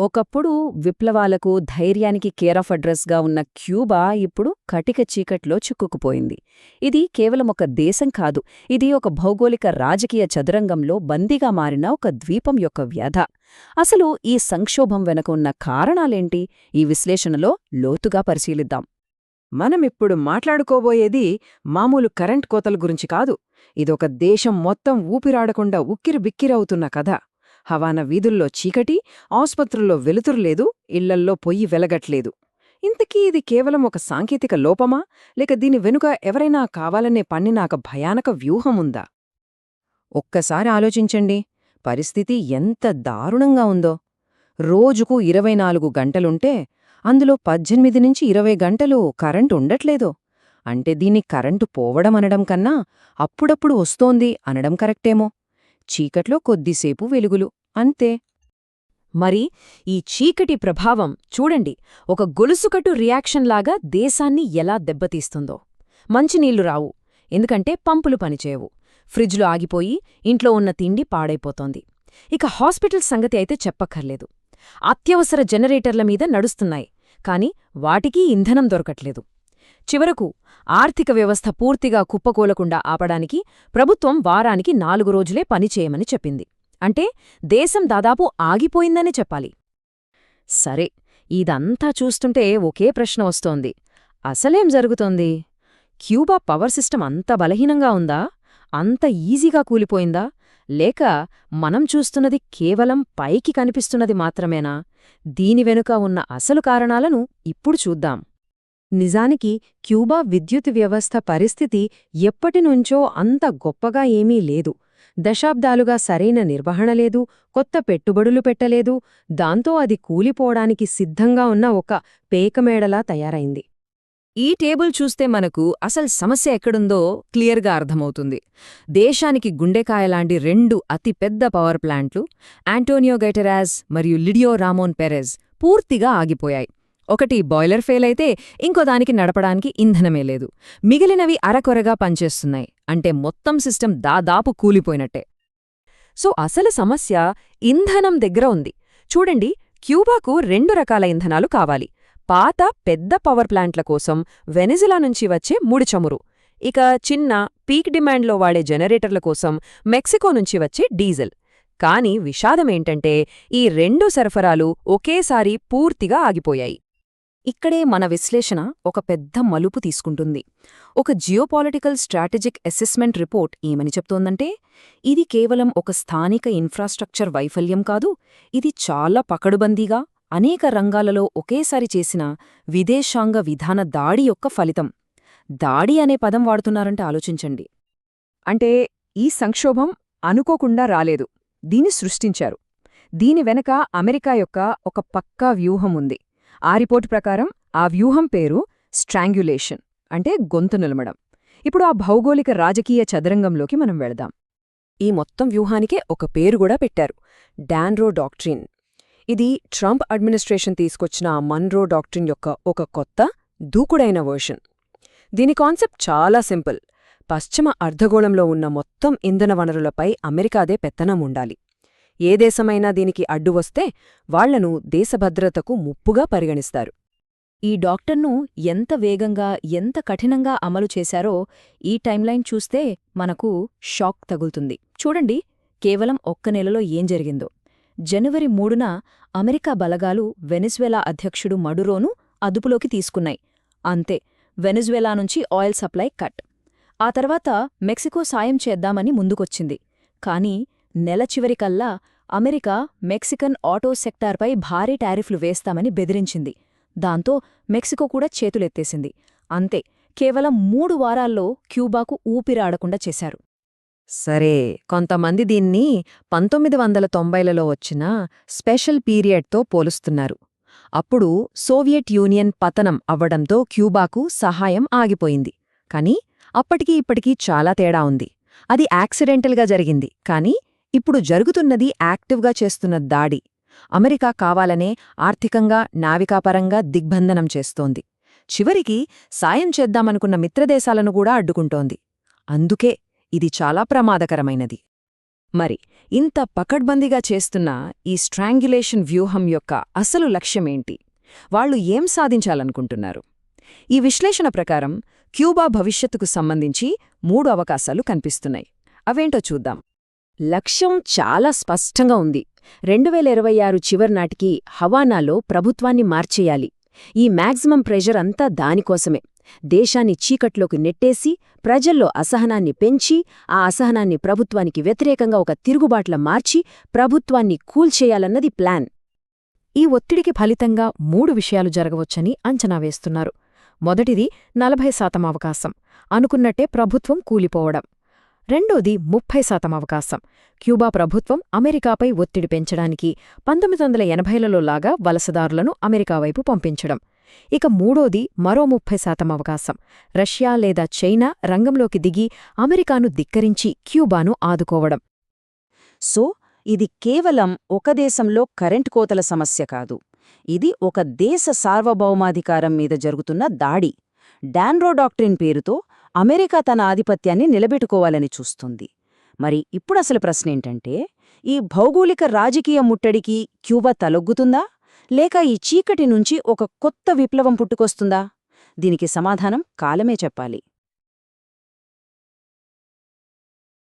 ఒకప్పుడు విప్లవాలకు ధైర్యానికి care of అడ్రస్గా ఉన్న క్యూబా ఇప్పుడు కటిక చీకట్లో చిక్కుకుపోయింది. ఇది కేవలం ఒక దేశం కాదు ఇది ఒక భౌగోళిక రాజకీయ చదురంగంలో బందీగా మారిన ఒక ద్వీపం యొక్క వ్యధ. అసలు ఈ సంక్షోభం వెనక ఉన్న కారణాలేంటి? ఈ విశ్లేషణలో లోతుగా పరిశీలిద్దాం. మనమిప్పుడు మాట్లాడుకోబోయేది మామూలు కరెంట్ కోతల గురించి కాదు. ఇదొక దేశం మొత్తం ఊపిరాడకుండా ఉక్కిరిబిక్కిరవుతున్న కథ. హవానా వీధుల్లో చీకటి ఆస్పత్రుల్లో వెలుతురులేదు ఇళ్ళల్లో పొయ్యి వెలగట్లేదు. ఇంతకీ ఇది కేవలం ఒక సాంకేతిక లోపమా? లేక దీని వెనుక ఎవరైనా కావాలనే పన్నినాక భయానక వ్యూహముందా? ఒక్కసారి ఆలోచించండి. పరిస్థితి ఎంత దారుణంగా ఉందో. రోజుకు ఇరవై నాలుగు గంటలుంటే అందులో పద్దెనిమిది నుంచి ఇరవై గంటలు కరెంటు ఉండట్లేదు. అంటే దీన్ని కరెంటు పోవడం అనడం కన్నా అప్పుడప్పుడు వస్తోంది అనడం కరెక్టేమో. చీకట్లో కొద్దిసేపు వెలుగులు. అంతే. మరి ఈ చీకటి ప్రభావం చూడండి ఒక గొలుసుకట్టు రియాక్షన్లాగా దేశాన్ని ఎలా దెబ్బతీస్తుందో. మంచినీళ్ళు రావు ఎందుకంటే పంపులు పనిచేయవు. ఫ్రిడ్జ్లు ఆగిపోయి ఇంట్లో ఉన్న తిండి పాడైపోతోంది. ఇక హాస్పిటల్ సంగతి అయితే చెప్పక్కర్లేదు. అత్యవసర జనరేటర్ల మీద నడుస్తున్నాయి కాని వాటికీ ఇంధనం దొరకట్లేదు. చివరకు ఆర్థిక వ్యవస్థ పూర్తిగా కుప్పకూలకుండా ఆపడానికి ప్రభుత్వం వారానికి నాలుగు రోజులే పనిచేయమని చెప్పింది. అంటే దేశం దాదాపు ఆగిపోయిందనే చెప్పాలి. సరే ఇదంతా చూస్తుంటే ఒకే ప్రశ్న వస్తోంది. అసలేం జరుగుతోంది? క్యూబా పవర్ సిస్టమ్ అంత బలహీనంగా ఉందా? అంత ఈజీగా కూలిపోయిందా? లేక మనం చూస్తున్నది కేవలం పైకి కనిపిస్తున్నది మాత్రమేనా? దీని వెనుక ఉన్న అసలు కారణాలను ఇప్పుడు చూద్దాం. నిజానికి క్యూబా విద్యుత్ వ్యవస్థ పరిస్థితి ఎప్పటినుంచో అంత గొప్పగా ఏమీ లేదు. దశాబ్దాలుగా సరైన నిర్వహణ లేదు కొత్త పెట్టుబడులు పెట్టలేదు దాంతో అది కూలిపోవడానికి సిద్ధంగా ఉన్న ఒక పేకమేడలా తయారైంది. ఈ టేబుల్ చూస్తే మనకు అసలు సమస్య ఎక్కడుందో క్లియర్గా అర్థమవుతుంది. దేశానికి గుండెకాయలాంటి రెండు అతిపెద్ద పవర్ ప్లాంట్లు ఆంటోనియో గైటరాజ్ మరియు లిడియో రామోన్ పెరెజ్ పూర్తిగా ఆగిపోయాయి. ఒకటి బాయిలర్ ఫెయిల్ అయితే ఇంకో దానికి నడపడానికి ఇంధనమే లేదు. మిగిలినవి అరకొరగా పనిచేస్తున్నాయి. అంటే మొత్తం సిస్టమ్ దాదాపు కూలిపోయినట్టే. సో అసలు సమస్య ఇంధనం దగ్గర ఉంది. చూడండి క్యూబాకు రెండు రకాల ఇంధనాలు కావాలి. పాత పెద్ద పవర్ ప్లాంట్ల కోసం వెనిజిలా నుంచి వచ్చే ముడి చమురు. ఇక చిన్న పీక్ డిమాండ్లో వాడే జనరేటర్ల కోసం మెక్సికో నుంచి వచ్చే డీజిల్. కాని విషాదమేంటంటే ఈ రెండు సరఫరాలు ఒకేసారి పూర్తిగా ఆగిపోయాయి. ఇక్కడే మన విశ్లేషణ ఒక పెద్ద మలుపు తీసుకుంటుంది. ఒక జియోపాలిటికల్ స్ట్రాటజిక్ అసెస్మెంట్ రిపోర్ట్ ఏమని చెప్తోందంటే ఇది కేవలం ఒక స్థానిక ఇన్ఫ్రాస్ట్రక్చర్ వైఫల్యం కాదు ఇది చాలా పకడుబందీగా అనేక రంగాలలో ఒకేసారి చేసిన విదేశాంగ విధాన దాడి యొక్క ఫలితం. దాడి అనే పదం వాడుతున్నారంటే ఆలోచించండి. అంటే ఈ సంక్షోభం అనుకోకుండా రాలేదు. దీని సృష్టించారు. దీని వెనక అమెరికా యొక్క ఒక పక్కా వ్యూహం ఉంది. ఆ రిపోర్ట్ ప్రకారం ఆ వ్యూహం పేరు స్ట్రాంగ్యులేషన్ అంటే గొంతు నిలమడం. ఇప్పుడు ఆ భౌగోళిక రాజకీయ చదరంగంలోకి మనం వెళదాం. ఈ మొత్తం వ్యూహానికే ఒక పేరు కూడా పెట్టారు డాన్రో డాక్ట్రిన్. ఇది ట్రంప్ అడ్మినిస్ట్రేషన్ తీసుకొచ్చిన మన్రో డాక్ట్రిన్ యొక్క ఒక కొత్త దూకుడైన వర్షన్. దీని కాన్సెప్ట్ చాలా సింపుల్. పశ్చిమ అర్ధగోళంలో ఉన్న మొత్తం ఇంధన వనరులపై అమెరికాదే పెత్తనం ఉండాలి. ఏ దేశమైనా దీనికి అడ్డు వస్తే వాళ్ళను దేశభద్రతకు ముప్పుగా పరిగణిస్తారు. ఈ డాక్టర్ను ఎంత వేగంగా ఎంత కఠినంగా అమలు చేశారో ఈ టైంలైన్ చూస్తే మనకు షాక్ తగులుతుంది. చూడండి కేవలం ఒక్క నెలలో ఏం జరిగిందో. జనవరి మూడున అమెరికా బలగాలు వెనిజ్వెలా అధ్యక్షుడు మడురోను అదుపులోకి తీసుకున్నాయి. అంతే వెనిజువెలా నుంచి ఆయిల్ సప్లై కట్. ఆ తర్వాత మెక్సికో సాయం చేద్దామని ముందుకొచ్చింది. కాని నెల చివరికల్లా అమెరికా మెక్సికన్ ఆటో సెక్టార్పై భారీ టారిఫ్లు వేస్తామని బెదిరించింది. దాంతో మెక్సికో కూడా చేతులెత్తేసింది. అంతే కేవలం మూడు వారాల్లో క్యూబాకు ఊపిరాడకుండా చేశారు. సరే కొంతమంది దీన్ని పంతొమ్మిది వందల తొంభైలలో వచ్చిన స్పెషల్ పీరియడ్తో పోలుస్తున్నారు. అప్పుడు సోవియట్ యూనియన్ పతనం అవ్వడంతో క్యూబాకు సహాయం ఆగిపోయింది. కాని అప్పటికీ ఇప్పటికీ చాలా తేడా ఉంది. అది యాక్సిడెంటల్గా జరిగింది. కానీ ఇప్పుడు జరుగుతున్నది యాక్టివ్గా చేస్తున్న దాడి. అమెరికా కావాలనే ఆర్థికంగా నావికాపరంగా దిగ్బంధనం చేస్తోంది. చివరికి సాయం చేద్దామనుకున్న మిత్రదేశాలను కూడా అడ్డుకుంటోంది. అందుకే ఇది చాలా ప్రమాదకరమైనది. మరి ఇంత పకడ్బందీగా చేస్తున్న ఈ స్ట్రాంగ్యులేషన్ వ్యూహం యొక్క అసలు లక్ష్యమేంటి? వాళ్ళు ఏం సాధించాలనుకుంటున్నారు? ఈ విశ్లేషణ ప్రకారం క్యూబా భవిష్యత్తుకు సంబంధించి మూడు అవకాశాలు కనిపిస్తున్నాయి. అవేంటో చూద్దాం. లక్ష్యం చాలా స్పష్టంగా ఉంది. రెండు వేల ఇరవై ఆరు చివరి నాటికి హవానాలో ప్రభుత్వాన్ని మార్చేయాలి. ఈ మ్యాక్సిమం ప్రెషర్ అంతా దానికోసమే. దేశాన్ని చీకట్లోకి నెట్టేసి ప్రజల్లో అసహనాన్ని పెంచి ఆ అసహనాన్ని ప్రభుత్వానికి వ్యతిరేకంగా ఒక తిరుగుబాట్ల మార్చి ప్రభుత్వాన్ని కూల్చేయాలన్నది ప్లాన్. ఈ ఒత్తిడికి ఫలితంగా మూడు విషయాలు జరగవచ్చని అంచనా వేస్తున్నారు. మొదటిది నలభై శాతం అవకాశం. అనుకున్నట్టే ప్రభుత్వం కూలిపోవడం. రెండోది ముప్పై శాతం అవకాశం. క్యూబా ప్రభుత్వం అమెరికాపై ఒత్తిడి పెంచడానికి పంతొమ్మిది వందల ఎనభైలలో లాగా వలసదారులను అమెరికా వైపు పంపించడం. ఇక మూడోది మరో ముప్పై శాతం అవకాశం. రష్యా లేదా చైనా రంగంలోకి దిగి అమెరికాను ధిక్కరించి క్యూబాను ఆదుకోవడం. సో ఇది కేవలం ఒక దేశంలో కరెంట్ కోతల సమస్య కాదు. ఇది ఒక దేశ సార్వభౌమాధికారం మీద జరుగుతున్న దాడి. డాన్రో డాక్ట్రిన్ పేరుతో అమెరికా తన ఆధిపత్యాన్ని నిలబెట్టుకోవాలని చూస్తుంది. మరి ఇప్పుడసలు ప్రశ్నేంటంటే ఈ భౌగోళిక రాజకీయ ముట్టడికి క్యూబా తలొగ్గుతుందా? లేక ఈ చీకటి నుంచి ఒక కొత్త విప్లవం పుట్టుకొస్తుందా? దీనికి సమాధానం కాలమే చెప్పాలి.